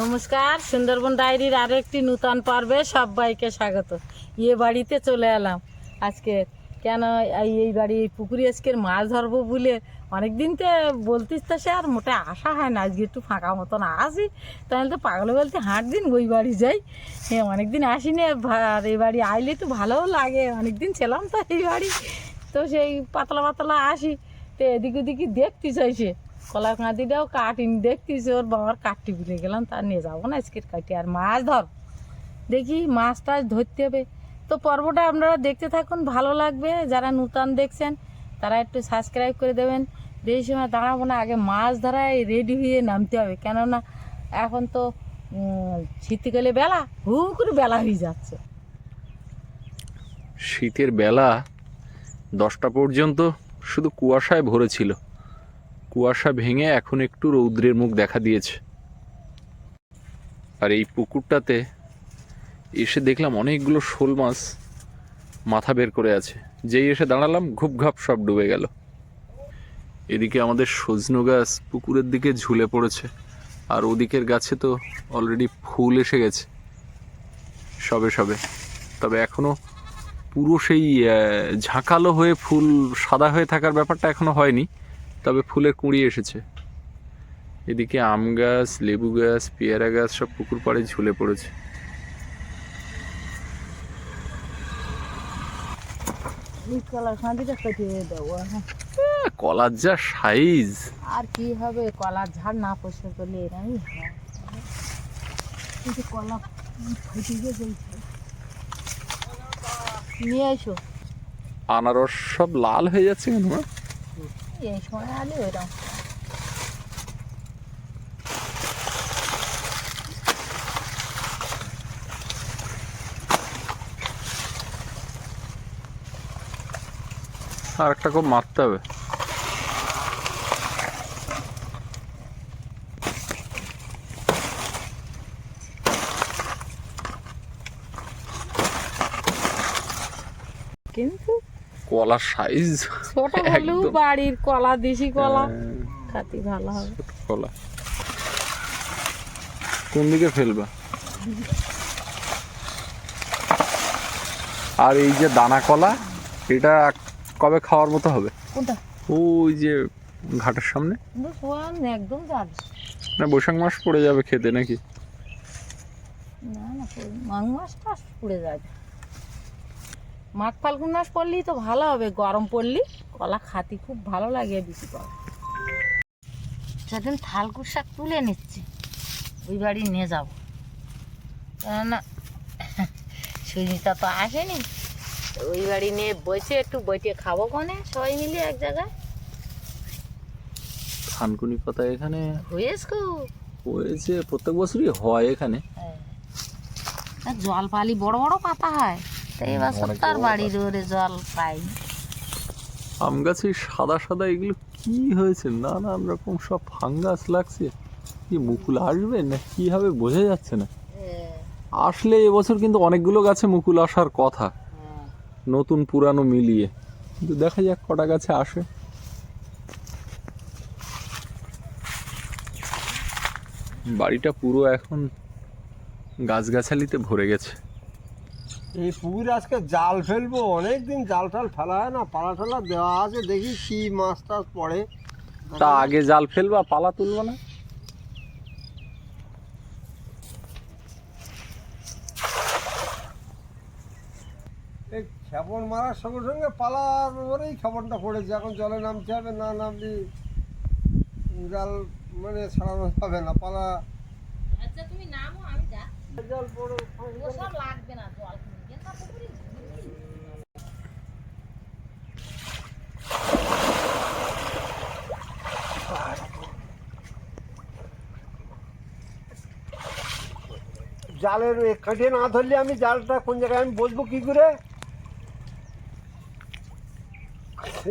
নমস্কার, সুন্দরবন ডায়েরির আরও একটি নূতন পর্বে সবাইকে স্বাগত। ইয়ে বাড়িতে চলে এলাম। আজকে কেন এই বাড়ি পুকুরে আজকে মাছ ধরবো বলে অনেকদিন তো বলতিস তো সে, আর মোটে আসা হয় না, আজকে একটু ফাঁকা মতন আসি তাহলে তো পাগলে বলতে হাঁট দিন ওই বাড়ি যাই। হ্যাঁ অনেক অনেকদিন আসিনি, আর এই বাড়ি আইলে একটু ভালোও লাগে, অনেকদিন ছিলাম তো এই বাড়ি। তো সেই পাতলা পাতলা আসি, তো এদিক ওদিকে দেখতে চাইছে। কলা কাঁদিটাও কাটিনি। দেখতিস ওর বাবার কাটটি ভুলে গেলাম, তা নিয়ে যাব না আজকের কাটি। আর মাছ ধর, দেখি মাছ টাছ ধরতে হবে। তো পর্বটা আপনারা দেখতে থাকুন, ভালো লাগবে। যারা নূতন দেখছেন, তারা একটু সাবস্ক্রাইব করে দেবেন। বেশি সময় দাঁড়াবো না, আগে মাছ ধরায় রেডি হয়ে নামতে হবে। কেননা এখন তো শীতকালে বেলা হু করে বেলা হয়ে যাচ্ছে। শীতের বেলা দশটা পর্যন্ত শুধু কুয়াশায় ভরে ছিল। কুয়াশা ভেঙে এখন একটু রৌদ্রের মুখ দেখা দিয়েছে। আর এই পুকুরটাতে এসে দেখলাম অনেকগুলো শোল মাছ মাথা বের করে আছে। যেই এসে দাঁড়ালাম, ঘুপঘাপ সব ডুবে গেল। এদিকে আমাদের সজনো গাছ পুকুরের দিকে ঝুলে পড়েছে। আর ওদিকের গাছে তো অলরেডি ফুল এসে গেছে। সবে সবে। তবে এখনও পুরো সেই ঝাঁকালো হয়ে ফুল সাদা হয়ে থাকার ব্যাপারটা এখনও হয়নি। তবে ফুলের কুঁড়ি এসেছে। এদিকে আম গাছ লেবু গাছ পেয়ারা গাছ সব পুকুর পাড়ে ঝুলে পড়েছে। দেবো হ্যাঁ। কলার যা সাইজ আর কি হবে কলার ঝাড় না পরিষ্কার করলে কিন্তু কলা ফুটে গেছে নিয়ে এসো। আনারস সব লাল হয়ে যাচ্ছে কেন সময় আলে ওইরকম আর একটা খুব মারতে হবে কিন্তু কলার সাইজ ছোট হলেও বাড়ির কলা দেশি কলা খাতি ভালো হবে। কলা। কোন দিকে ফেলবা? আর এই যে দানা কলা এটা কবে খাওয়ার মতো হবে? কোনটা? ওই যে ঘাটের সামনে। একদম যাবে। না বৈশাখ মাস পড়ে যাবে খেতে নাকি? না না মাঘ মাস পড়ে যাবে। মাঘ ফাল্গুন মাস পড়লেই তো ভালো হবে গরম পড়লি কলা খাতি খুব ভালো লাগে বেশি কলা সেদিন থালকুর শাক তুলে নিচ্ছি ওই বাড়ি নিয়ে যাব। কেননা সুজিতা তো আসেনি ওই বাড়ি নিয়ে বসে একটু বইটে খাব কোনে সবাই মিলে এক জায়গায়। থানকুনি পাতা এখানে? হয়েছ হয়েছে প্রত্যেক বছরই হয় এখানে। আর জল পালি বড় বড় পাতা হয়। তো এই বছর অনেক তার বাড়ির ওরে জল পাইনি আম গাছে সাদা সাদা এগুলো কি হয়েছে? নানান রকম সব ফাঙ্গাস লাগছে? কি মুকুল আসবে? না কি হবে? বোঝা যাচ্ছে না। আসলে এবছর কিন্তু অনেকগুলো গাছে মুকুল আসার কথা। নতুন পুরানো মিলিয়ে। কিন্তু দেখা যাক কটা গাছে আসে। বাড়িটা পুরো এখন গাছগাছালিতে ভরে গেছে। এই পুকুরে আজকে জাল ফেলব অনেক দিন জাল টাল ফেলা হয় না পালা টালা দেওয়া আছে দেখি কি মাছ টাছ পড়ে। তা আগে জাল ফেলবা পালা তুলবা না? এই খেপন মারার সঙ্গে সঙ্গে পালার ওপরেই খেপনটা পড়েছে এখন জলে নামতে হবে না নামলে জাল মানে ছাড়ানো যাবে না পালা। আচ্ছা তুমি নামো আমি যা। জল পড়ে লাগবে না জল গেন্দা পুকুরে জালের কাঠিয়ে না ধরলে আমি জালটা কোন জায়গায় আমি বসবো কি করে?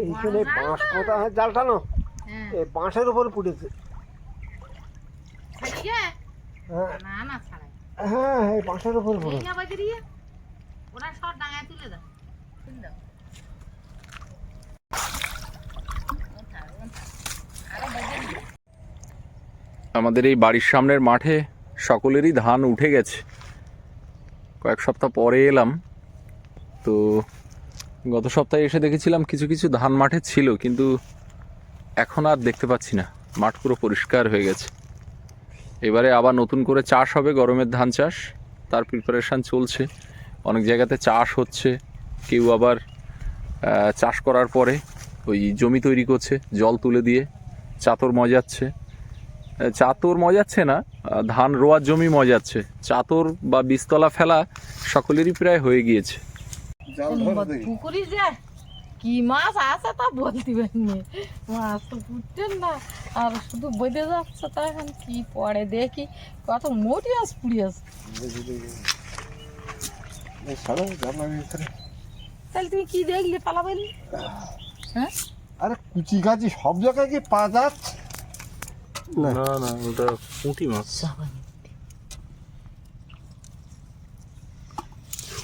এইখানে বাঁশ পোতা হয় জালটা না হ্যাঁ। এই বাঁশের উপর ছাড়িয়ে হ্যাঁ। ছাড়াই। হ্যাঁ বাঁশের উপর এই পড়েছে। না বাজে দিয়ে। ওরা সব ডাঙায় তুলে দাও। তুলে দাও। আমাদের এই বাড়ির সামনের মাঠে সকলেরই ধান উঠে গেছে। কয়েক সপ্তাহ পরে এলাম। তো গত সপ্তাহে এসে দেখেছিলাম কিছু কিছু ধান মাঠে ছিল, কিন্তু এখন আর দেখতে পাচ্ছি না। মাঠ পুরো পরিষ্কার হয়ে গেছে। এবারে আবার নতুন করে চাষ হবে গরমের ধান চাষ। তার প্রিপারেশান চলছে। অনেক জায়গাতে চাষ হচ্ছে। কেউ আবার চাষ করার পরে ওই জমি তৈরি করছে, জল তুলে দিয়ে। চাতর মজাচ্ছে। চাতর মজাচ্ছে না ধান রোয়ার জমি মজাচ্ছে। চাতর বা বীজতলা ফেলা সকলেরই প্রায় হয়ে গিয়েছে। কি মাছ আছে তা বলতে পারিনি মাছ তো ফুটছেন না আর শুধু বেঁধে যাচ্ছে তা এখন কি পড়ে দেখি। কত মোটি মাছ পুড়ি ভিতরে তাহলে তুমি কি দেখলে পালাবেলি হ্যাঁ? আরে কুচি কাচি সব জায়গায় কি পা যাচ্ছে? না। না না ওটা পুঁটি মাছ।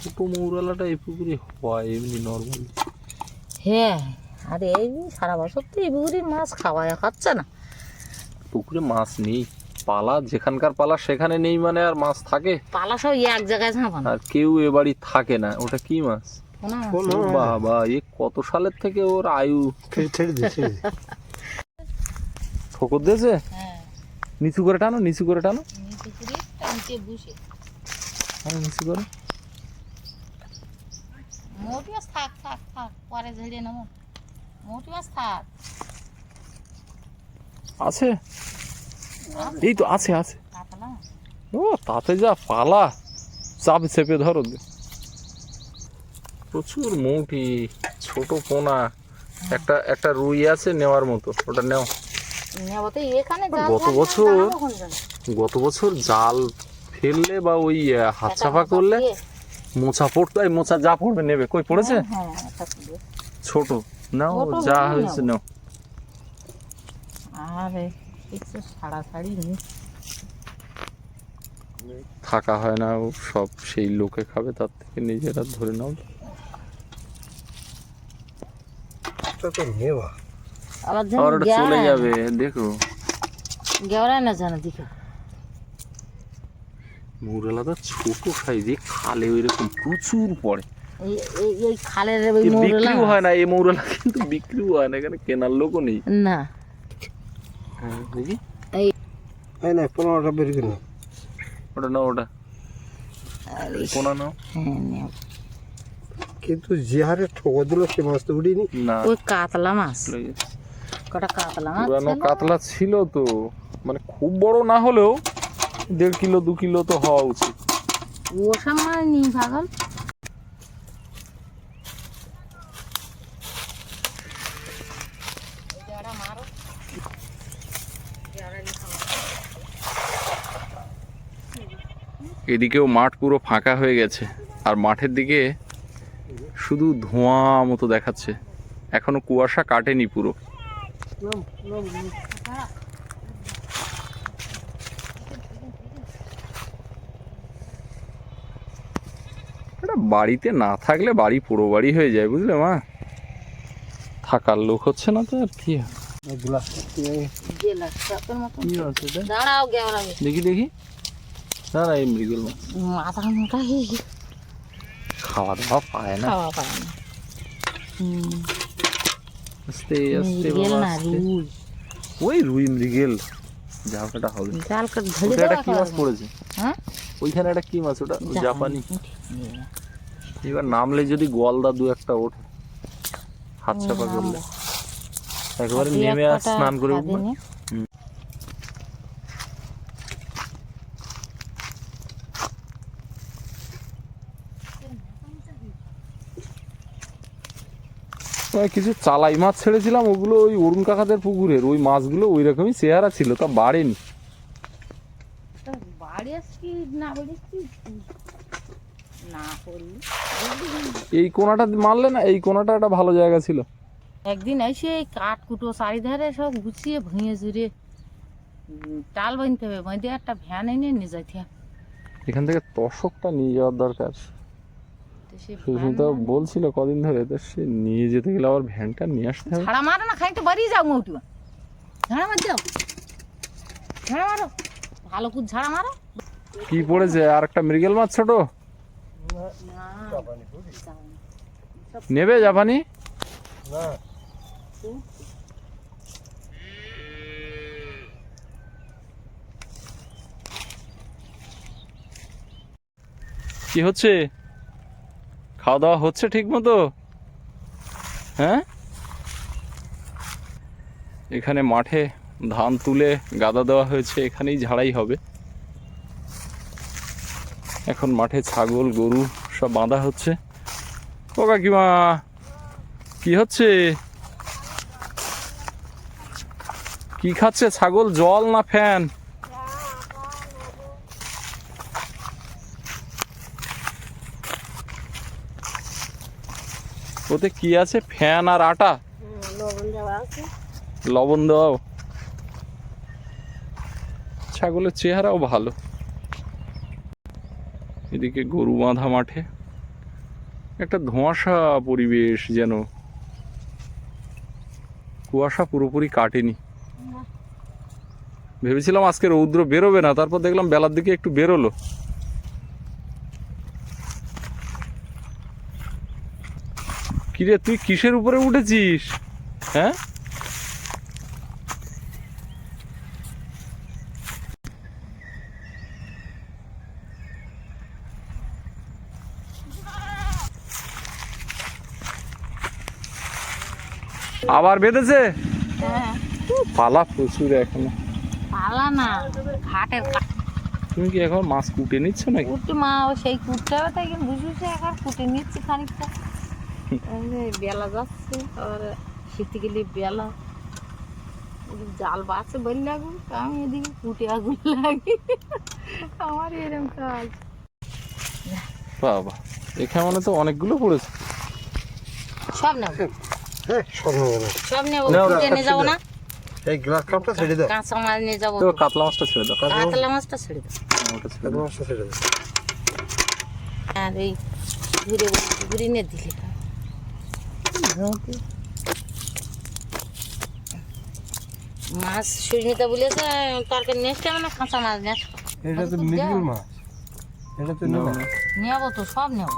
ছোট মৌরালাটা এই পুকুরে হয় এমনি নর্মাল হ্যাঁ আরে এই সারা বছর তো এই পুকুরির মাছ খাওয়া খাচ্ছে না। পুকুরে মাছ নেই পালা যেখানকার পালা সেখানে নেই মানে আর মাছ থাকে। পালা সব এক জায়গায় ঝাঁপানো। আর কেউ এ বাড়ি থাকে না ওটা কি মাছ? বাবা এ কত সালের থেকে ওর আয়ু? ছেড়ে ছেড়ে দিয়েছে ঠোকর দিয়েছে? হ্যাঁ। নিচু করে টানো নিচু করে টানো। নিচে আরও করে। মোটি মাছ থাক থাক থাক পরে ঝেড়ে নেব। মোটি মাছ থাক। আছে? এই তো আছে আছে। ও তাতে যা পালা। চাপ চেপে ধরো প্রচুর মৌটি ছোট পোনা। একটা একটা রুই আছে নেওয়ার মতো। ওটা নেও। নেব তো এখানে যা গত বছর? গত বছর জাল ফেললে বা ওই হাত চাপা করলে মোচা পড়তো এই মোচা যা পড়বে নেবে। কই পড়েছে? হ্যাঁ একটা দিয়ে। ছোট। নাও যা হয়েছে নাও। আরে নি থাকা হয় না সব সেই লোকে খাবে তার থেকে নিজেরা ধরে নাও। নেওয়া। আবার আবার চলে যাবে দেখো। গেওড়ায় না জানা দিকে মৌরালাদা ছোট সাইজে খালে ওই প্রচুর পড়ে। এই এই এই খালের ওই এ বিক্রিও হয় না এই মৌরালা কিন্তু বিক্রিও হয় না এখানে কেনার লোকও নেই। না। দেখি। এই এই না পনেরোটা বের করে ওটা নাও ওটা। কোনা নাও। কিন্তু যে হারে ঠোকর দিল সে মাছ তো উঠিনি। না। ওই কাতলা মাছ। কটা কাতলা পুরানো কাতলা ছিল তো। মানে খুব বড় না হলেও দেড় কিলো দু কিলো তো হওয়া উচিত। ওসব মাছ নি পাগল। এদিকেও মাঠ পুরো ফাঁকা হয়ে গেছে আর মাঠের দিকে শুধু ধোঁয়া মতো দেখাচ্ছে। এখনও কুয়াশা কাটেনি পুরো। এটা বাড়িতে না থাকলে বাড়ি পুরো বাড়ি হয়ে যায় বুঝলে মা? থাকার লোক হচ্ছে না তো আর কি। দেখি দেখি। না এই মৃগেল মাথা মোটা খাওয়া দাওয়া পায় না। খাওয়া পায় না। হুম, আস্তে আস্তে বাবা আস্তে। ওই রুই মৃগেল। জালকাটা হবে। জালকাটা ধরে একটা কি মাছ পড়েছে? হ্যাঁ? ওইখানে একটা কি মাছ? ওটা জাপানি। এবার নামলে যদি গোয়ালদা দু একটা ওঠে। হাত চাপা করলে। একবারে নেমে আস আর স্নান করে উঠবো। ওই কিছু চালাই মাছ ছেড়েছিলাম ওগুলো ওই অরুণ কাকাদের পুকুরের ওই মাছগুলো ওই রকমই চেহারা ছিল তা বাড়েনি। এই কোনাটা মারলে না এই কোনাটা একটা ভালো জায়গা ছিল। একদিন এসে এই কাঠ কুটো চারিধারে সব গুছিয়ে ভুঁয়ে জুড়ে টাল বানতে হবে বাঁধে একটা ভ্যান এনে নিয়ে যাইতে এখান থেকে তশকটা নিয়ে যাওয়ার দরকার। সুস্মিতা বলছিল কদিন ধরে তো সে নিয়ে যেতে গেলে আবার ভ্যানটা নিয়ে আসতে হবে। ঝাড়া মারো না খাইতে বাড়ি যাও মৌটু। ঝাড়া মার যাও। ঝাড়া মারো। ভালো করে ঝাড়া মারো। কি পড়েছে? আর একটা মৃগেল মাছ ছোট? নেবে জাপানি? না কি হচ্ছে? খাওয়া দাওয়া হচ্ছে ঠিক মতো হ্যাঁ? এখানে মাঠে ধান তুলে গাদা দেওয়া হয়েছে, এখানেই ঝাড়াই হবে। এখন মাঠে ছাগল, গরু সব বাঁধা হচ্ছে। ও কাকিমা, কি হচ্ছে? কি খাচ্ছে ছাগল? জল না ফ্যান? ওতে কি আছে? ফ্যান আর আটা। লবণ দেওয়াও ছাগলের চেহারাও ভালো। এদিকে গরু বাঁধা মাঠে। একটা ধোঁয়াশা পরিবেশ যেন। কুয়াশা পুরোপুরি কাটেনি। ভেবেছিলাম আজকে রৌদ্র বেরোবে না তারপর দেখলাম বেলার দিকে একটু বেরোলো। কিরে তুই কিসের উপরে উঠেছিস? হ্যাঁ? আবার বেঁধেছে? হ্যাঁ। পালা প্রচুর এখনও। পালা না ঘাটের তুমি কি এখন মাছ কুটে নিচ্ছ নাকি? কুটে মা সেই কুটতে হবে তাই বুঝেছে এখন কুটে নিচ্ছি খানিকটা। বেলা যাচ্ছে আর শীতে গেলে বেলা। জাল বাসে বলি লাগুন আমি এদিকে কুটে আগুন লাগি। আমার এরকম কাজ। বাবা এখানে মনে তো অনেকগুলো পড়েছে। সব নেব। হ্যাঁ সব নেব না। সব নেব। নাও, কুটে একটা নিয়ে যাব না। এই গ্লাস কাপটা ছেড়ে দাও। কাঁচা মাছ নিয়ে যাব। তো কাতলা মাছটা ছেড়ে দাও। কাতলা মাছটা ছেড়ে দাও। কাতলা মাছটা ছেড়ে দাও। আর এই ঘুরে ঘুরে নিয়ে দিলে। মাছ সরিয়ে বলেছে তরকারি নেক্সট টাইম না কাঁচা মাছ নেস এটা তো মৃগেল মাছ। এটা তো নেব। না নেব তো সব নেব।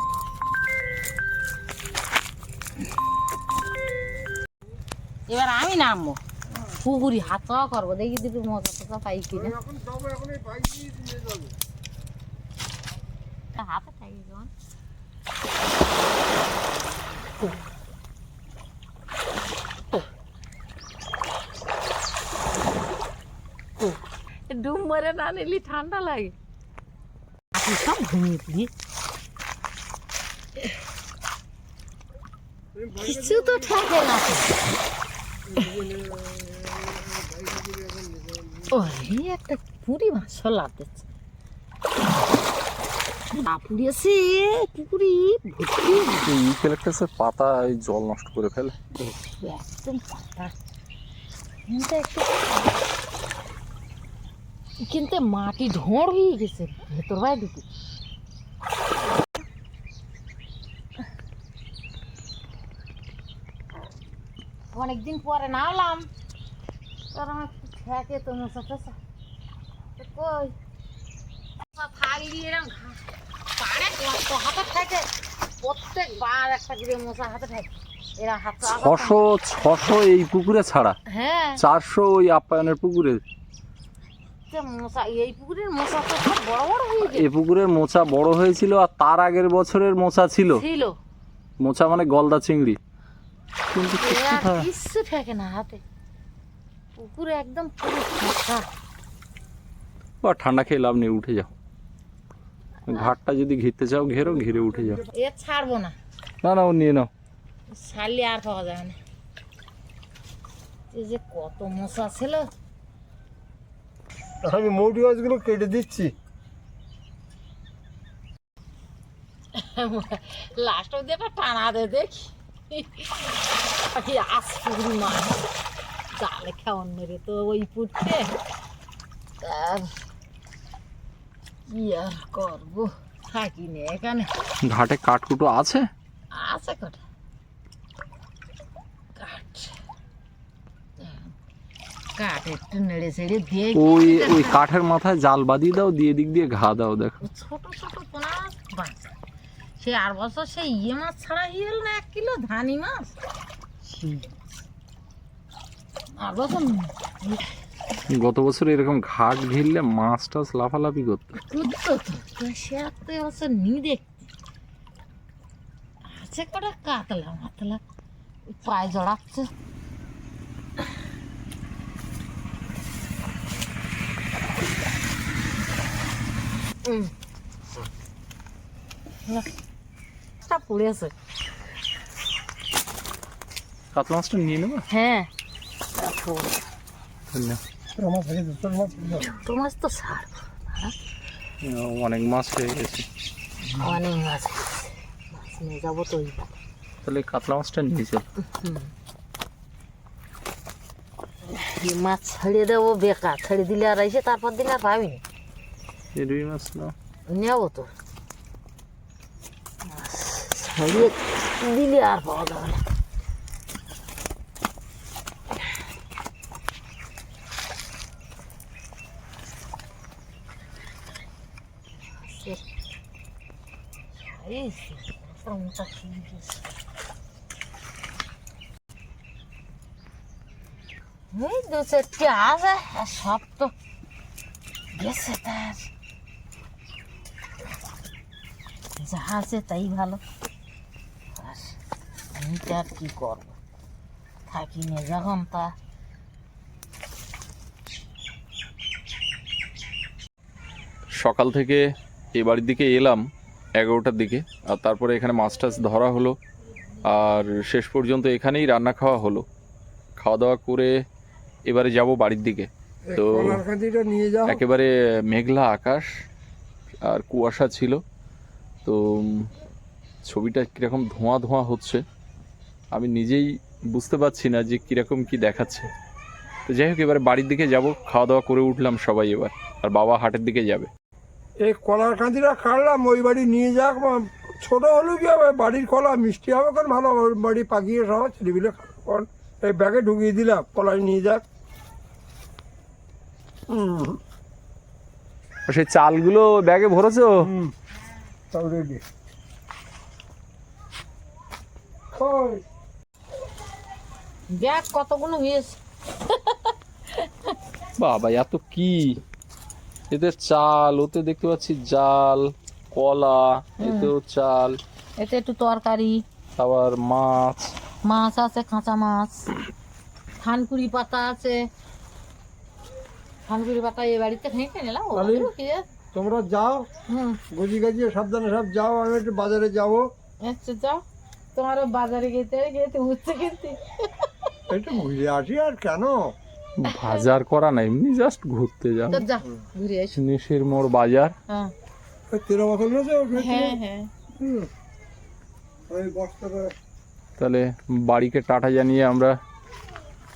এবার আমি নামবো। পুকুরি হাত পাওয়া করব দেখি দুটো মজা টজা পাই কিনা। নিয়ে নিয়ে হাতে থাকি যখন ডুম মরে না নিলি ঠান্ডা লাগে আপনি সব ঘুমিয়ে পড়ি কিছু তো থাকে না ওরে একটা পুরি মাছ লাভ দিচ্ছে পুড়িয়েছে পুকুরি ভর্তি এই ইউক্যালিপটাসের পাতা এই জল নষ্ট করে ফেলে। একদম পাতা। কিন্তু একটু কিন্তু মাটি ঢোঁড় হয়ে গেছে ভেতর বাই ঢুকে। অনেকদিন পরে নামলাম তোর আমার থাকে তো মশা তো কই? এরকম পাড়ে কত হাতে থাকে? প্রত্যেকবার একটা করে মশা হাতে থাকে। এরা ছশো ছশো এই পুকুরে ছাড়া। হ্যাঁ। চারশো ওই আপ্যায়নের পুকুরে। এই পুকুরের তো বড় বড় হয়ে এ গেছে পুকুরের মোচা বড় হয়েছিল আর তার আগের বছরের মোচা ছিল। ছিল। মোচা মানে গলদা চিংড়ি। কিন্তু কিচ্ছু থাকে না হাতে। পুকুরে একদম পুরো ফাঁকা। বা ঠান্ডা খেয়ে লাভ নেই উঠে যাও। ঘাটটা যদি ঘিরতে চাও ঘেরো ঘিরে উঠে যাও। এ ছাড়বো না। না না ও নিয়ে নাও। ছাড়লে আর পাওয়া যাবে না। এই যে কত মশা ছিল আমি মৌটি মাছগুলো কেটে দিচ্ছি। লাস্ট অব্দি একটা টানা দে দেখি। কি আস পুকুরি মাছ। জালে খাওয়ান মেরে তো ওই পুটতে তার কি আর করব? থাকি নে এখানে। ঘাটে কাঠকুটো আছে? আছে কটা। কাঠ কাঠ একটু নেড়ে চেড়ে দিয়ে ওই ওই কাঠের মাথায় জাল বাঁধিয়ে দাও দিয়ে দিক দিয়ে ঘা দাও দেখো। ছোট ছোট পোনা বাঁচা সে আর বছর সেই ইয়ে মাছ ছাড়া হিয়েল না এক কিলো ধানি মাছ? আর বছর গত বছর এরকম ঘাট ঘিরলে মাছ টাছ লাফালাফি করতো। তো সে আর তো এবছর নি দেখতে আছে কটা কাতলা মাতলা পায়ে জড়াচ্ছে। উম। না, তা পড়ে আছে কাতলা মাছটা নিয়ে নেব হ্যাঁ দেখো, ধন্যবাদ। তোর মাছ থেকে দে, তোর মাছ থেকে দে। ছোট মাছ তো ছাড় অনেক মাছ হয়ে গেছে অনেক মাছ আছে। মাছ নিয়ে যাব তো ওই তাহলে কাতলা মাছটা নিয়ে চল এই মাছ ছেড়ে দেবো বেকার ছেড়ে দিলে আর এসে তারপর দিলে আর পাবিনি এই রুই মাছ না নেব তো মাছ ছেড়ে দিলে আর পাওয়া যাবে না এই মোটা খেয়ে গেছে এই দু চারটে আছে আর সব তো গেছে তার যা আছে তাই ভালো। আর আমি তো আর কি করব? থাকি না যখন তা। সকাল থেকে এই বাড়ির দিকে এলাম এগারোটার দিকে আর তারপরে এখানে মাছ টাছ ধরা হলো আর শেষ পর্যন্ত এখানেই রান্না খাওয়া হলো। খাওয়া দাওয়া করে এবারে যাব বাড়ির দিকে। তো- নিয়ে একেবারে মেঘলা আকাশ আর কুয়াশা ছিল। তো ছবিটা কীরকম ধোঁয়া ধোঁয়া হচ্ছে আমি নিজেই বুঝতে পারছি না যে কীরকম কি দেখাচ্ছে। তো যাই হোক এবারে বাড়ির দিকে যাব খাওয়া দাওয়া করে উঠলাম সবাই এবার আর বাবা হাটের দিকে যাবে। এই কলার কাঁদিটা কাটলাম ওই বাড়ি নিয়ে যাক বা ছোট হলেও কি হবে? বাড়ির কলা মিষ্টি হবে কারণ ভালো হবে। বাড়ি পাকিয়ে সব ছেলেপিলে কারণ এই ব্যাগে ঢুকিয়ে দিলাম কলাই নিয়ে যাক। হুম। সেই চালগুলো ব্যাগে ভরেছো? রেডি কতগুলো হয়েছে বাবা এত কি? এদের চাল ওতে দেখতে পাচ্ছি জাল কলা এতেও চাল। এতে একটু তরকারি। আবার মাছ। মাছ আছে কাঁচা মাছ। থানকুড়ি পাতা আছে। থানকুড়ি পাতা এই বাড়িতে হেঁটে নিলাম তোমরা যাও। হুম। গজি গাজিয়ে সাবধানে সব যাও আমি একটু বাজারে যাব। আচ্ছা যাও। তোমারও বাজারে গেতে যেতে উঠছে কিন্তু একটু ঘুরে আসি আর কেন? বাজার করা না এমনি জাস্ট ঘুরতে যাও। যা ঘুরে এসো নেশের মোড় বাজার। হ্যাঁ। তেরো বছর হ্যাঁ হ্যাঁ। তাহলে বাড়িকে টাটা জানিয়ে আমরা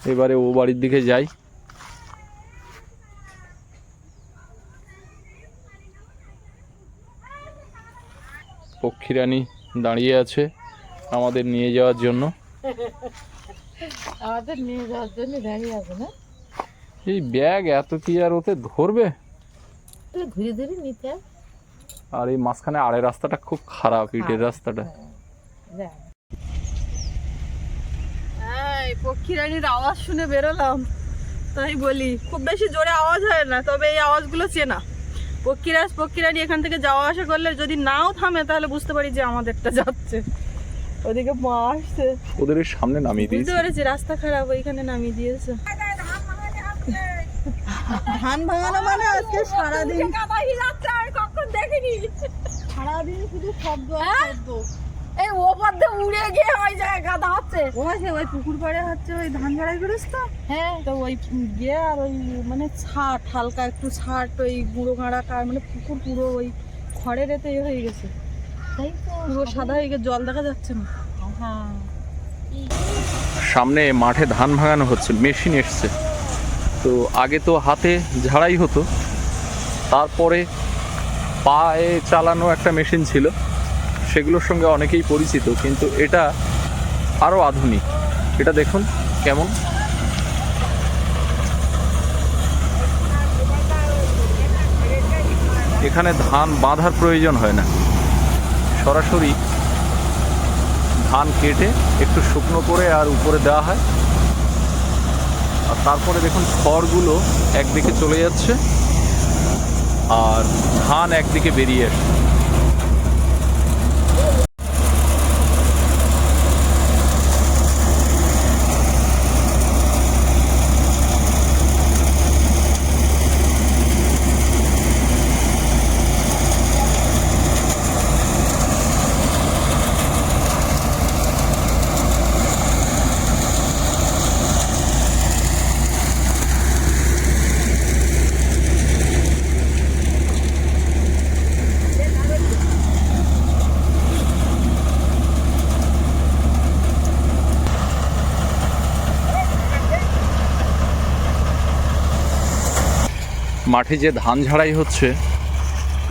এবারে ও বাড়ির দিকে যাই। পক্ষীরানী দাঁড়িয়ে আছে আমাদের নিয়ে যাওয়ার জন্য। আমাদের নিয়ে যাওয়ার জন্য দাঁড়িয়ে আছে না? এই ব্যাগ এত কি আর ওতে ধরবে? তুই ঘুরে ধরে নিতে আর এই মাঝখানে আড়ে রাস্তাটা খুব খারাপ ইটের রাস্তাটা। যা। এই পক্ষীরানির আওয়াজ শুনে বেরোলাম। তাই বলি খুব বেশি জোরে আওয়াজ হয় না তবে এই আওয়াজগুলো চেনা। পক্ষীরাজ পক্ষীরানি এখান থেকে যাওয়া আসা করলে যদি নাও থামে তাহলে বুঝতে পারি যে আমাদেরটা যাচ্ছে। ওদিকে মা আসছে। ওদের সামনে নামিয়ে দিয়েছে। বুঝতে পেরেছি রাস্তা খারাপ ওইখানে নামিয়ে দিয়েছে। ধান ভাঙানো মানে আজকে সারাদিন। সারাদিন শুধু শব্দ আর শব্দ। এই ওপর দিয়ে উড়ে গিয়ে ওই জায়গায় গাদা হচ্ছে। ওই যে ওই পুকুর পাড়ে হচ্ছে ওই ধান ঝাড়াই করিস তো? হ্যাঁ তো ওই গিয়ে আর ওই মানে ছাট হালকা একটু ছাট ওই গুঁড়ো গাঁড়া কার মানে পুকুর পুরো ওই খড়ের এতে ইয়ে হয়ে গেছে। তাই তো পুরো সাদা হয়ে গেছে জল দেখা যাচ্ছে না। হ্যাঁ। সামনে মাঠে ধান ভাঙানো হচ্ছে মেশিন এসছে। তো আগে তো হাতে ঝাড়াই হতো তারপরে পায়ে চালানো একটা মেশিন ছিল। সেগুলোর সঙ্গে অনেকেই পরিচিত, কিন্তু এটা আরও আধুনিক। এটা দেখুন কেমন। এখানে ধান বাঁধার প্রয়োজন হয় না। সরাসরি ধান কেটে একটু শুকনো করে আর উপরে দেওয়া হয়। আর তারপরে দেখুন খড়গুলো একদিকে চলে যাচ্ছে আর ধান একদিকে বেরিয়ে আসছে। মাঠে যে ধান ঝাড়াই হচ্ছে,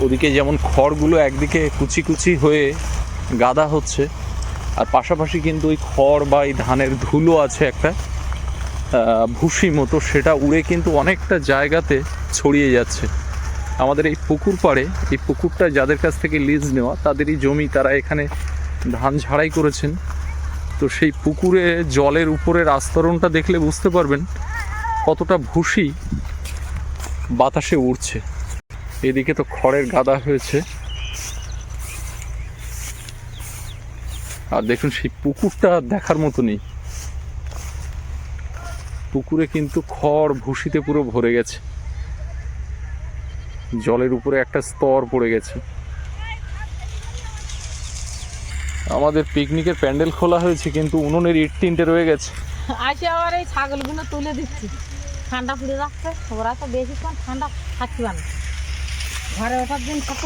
ওদিকে যেমন খড়গুলো একদিকে কুচি কুচি হয়ে গাদা হচ্ছে, আর পাশাপাশি কিন্তু ওই খড় বা এই ধানের ধুলো আছে একটা ভুসি মতো, সেটা উড়ে কিন্তু অনেকটা জায়গাতে ছড়িয়ে যাচ্ছে। আমাদের এই পুকুর পাড়ে, এই পুকুরটা যাদের কাছ থেকে লিজ নেওয়া, তাদেরই জমি তারা এখানে ধান ঝাড়াই করেছেন। তো সেই পুকুরে জলের উপরের আস্তরণটা দেখলে বুঝতে পারবেন কতটা ভুসি বাতাসে উড়ছে। এদিকে তো খড়ের গাদা হয়েছে। আর দেখুন সেই পুকুরটা দেখার মতো নেই পুকুরে কিন্তু খড় ভুসিতে পুরো ভরে গেছে। জলের উপরে একটা স্তর পড়ে গেছে। আমাদের পিকনিকের প্যান্ডেল খোলা হয়েছে, কিন্তু উনুনের ইট তিনটে রয়ে গেছে। আসে আবার এই ছাগলগুলো তুলে দিচ্ছি। ঠান্ডা পড়ে যাচ্ছে ওরা তো বেশিক্ষণ ঠান্ডা থাকতে পারে না। ঘরে ওঠার দিন কত।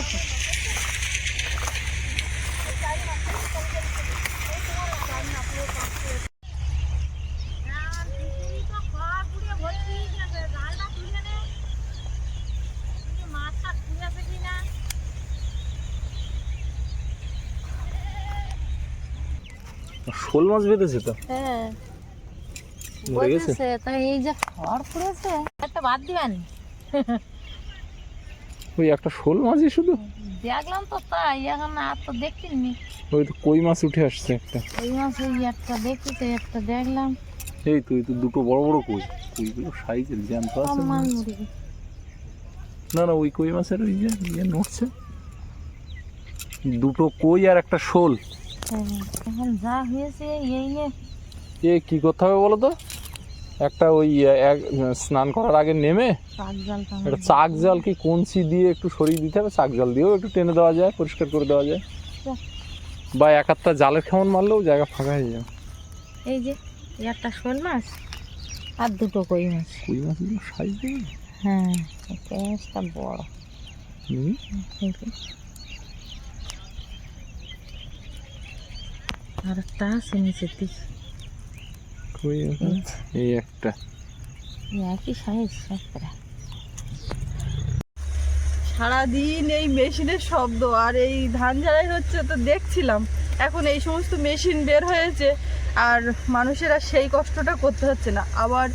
শোল মাছ বেঁধেছে তো? হ্যাঁ। মরে গেছে? তা এই যে খড় পড়েছে একটা বাদ দিবেন। ওই একটা শোল মাছই শুধু? দেখলাম তো তাই এখন আর তো দেখিনি। ওই তো কই মাছ উঠে আসছে একটা? ওই মাছ ওই একটা দেখি তো একটা দেখলাম। এই তো তো দুটো বড় বড় কই। কইগুলো সাইজের জ্যান্ত আছে সম্মান হচ্ছে। মুরগি না না ওই কই মাছের ওই যে ইয়ে নড়ছে। দুটো কই আর একটা শোল। হ্যাঁ, এখন যা হয়েছে এই এই এ কি করতে হবে বলো তো? একটা ওই স্নান করার আগে নেমে একটা চাক জল কি কঞ্চি দিয়ে একটু সরিয়ে দিতে হবে চাক জল দিয়েও একটু টেনে দেওয়া যায় পরিষ্কার করে দেওয়া যায়। বা এক আধটা জালের খেমন মারলেও জায়গা ফাঁকা হয়ে যাবে এই যে একটা শোল মাছ আর দুটো কই মাছ। কই মাছগুলো সাইজ দেবে হ্যাঁ পেঁয়াজটা বড়। আর একটা আছে নিচের দিকে। কই এই একটা। একই সাইজ একটা। সারাদিন এই মেশিনের শব্দ আর এই ধান ঝাড়াই হচ্ছে তো দেখছিলাম। এখন এই সমস্ত মেশিন বের হয়েছে আর মানুষের সেই কষ্টটা করতে হচ্ছে না। আবার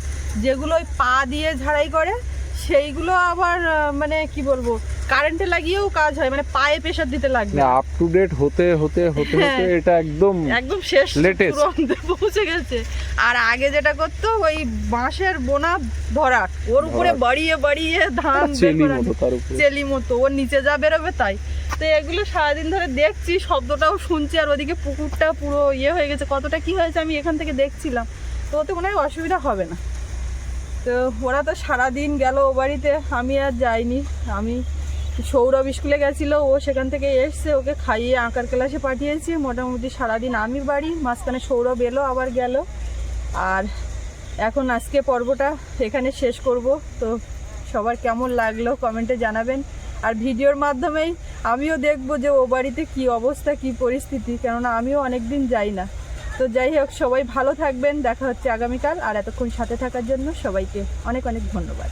যেগুলো পা দিয়ে ঝাড়াই করে সেইগুলো আবার মানে কি বলব কারেন্টে লাগিয়েও কাজ হয় মানে পায়ে প্রেশার দিতে লাগবে। না আপ টু ডেট হতে হতে হতে হতে হ্যাঁ। এটা একদম একদম শেষ. চূড়ান্তে পৌঁছে গেছে। আর আগে যেটা করতো ওই বাঁশের বোনা ভরাট ওর উপরে বাড়িয়ে বাড়িয়ে ধান বের চেলি মতো তার উপরে। চেলি মতো ওর নিচে যা বেরোবে তাই। তো এগুলো সারাদিন ধরে দেখছি শব্দটাও শুনছি আর ওদিকে পুকুরটা পুরো ইয়ে হয়ে গেছে। কতটা কি হয়েছে আমি এখান থেকে দেখছিলাম। তো ওতে মনে হয় অসুবিধা হবে না। তো ওরা তো সারাদিন গেল ও বাড়িতে, আমি আর যাইনি। আমি সৌরভ স্কুলে গেছিল, ও সেখান থেকে এসছে, ওকে খাইয়ে আঁকার ক্লাসে পাঠিয়েছি। মোটামুটি সারাদিন আমি বাড়ি, মাঝখানে সৌরভ এলো, আবার গেল। আর এখন আজকে পর্বটা এখানে শেষ করব। তো সবার কেমন লাগল কমেন্টে জানাবেন। আর ভিডিওর মাধ্যমেই আমিও দেখব যে ও বাড়িতে কী অবস্থা, কী পরিস্থিতি, কেননা আমিও অনেক দিন যাই না। তো যাই হোক, সবাই ভালো থাকবেন। দেখা হচ্ছে আগামীকাল। আর এতক্ষণ সাথে থাকার জন্য সবাইকে অনেক অনেক ধন্যবাদ।